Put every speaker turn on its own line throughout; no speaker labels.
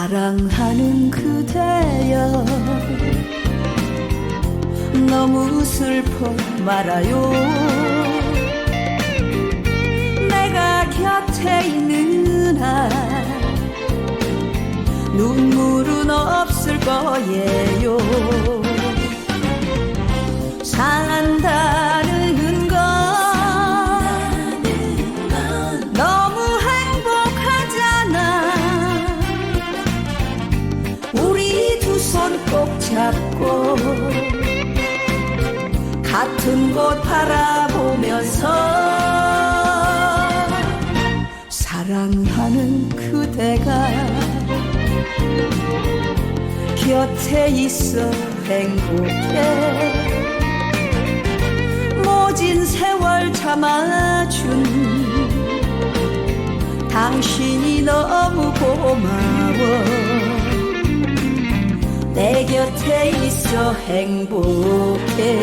사랑하는 그대여 너무 슬퍼 말아요. 내가 곁에 있는 한 눈물은 없을 거예요. 산다 잡고 같은 곳 바라보면서 사랑하는 그대가 곁에 있어 행복해. 모진 세월 참아준 당신이 너무 고마워 곁에 있어 행복해.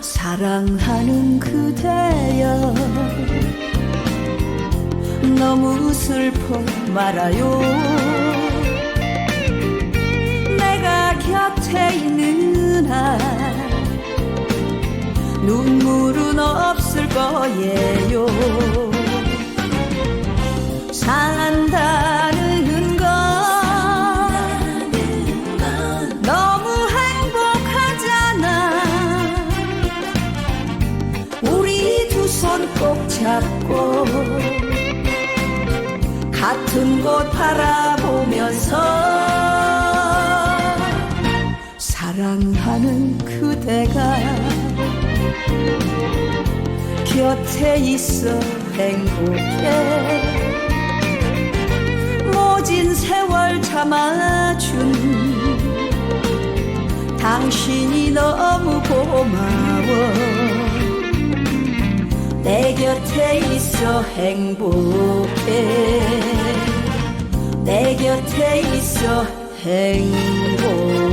사랑하는 그대여 너무 슬퍼 말아요. 내가 곁에 있는 한 눈물은 없을 거예요. 산다 같은 곳 바라보면서 사랑하는 그대가 곁에 있어 행복해. 모진 세월 참아준 당신이 너무 고마워 있어 행복해 내 곁에 있어 행복해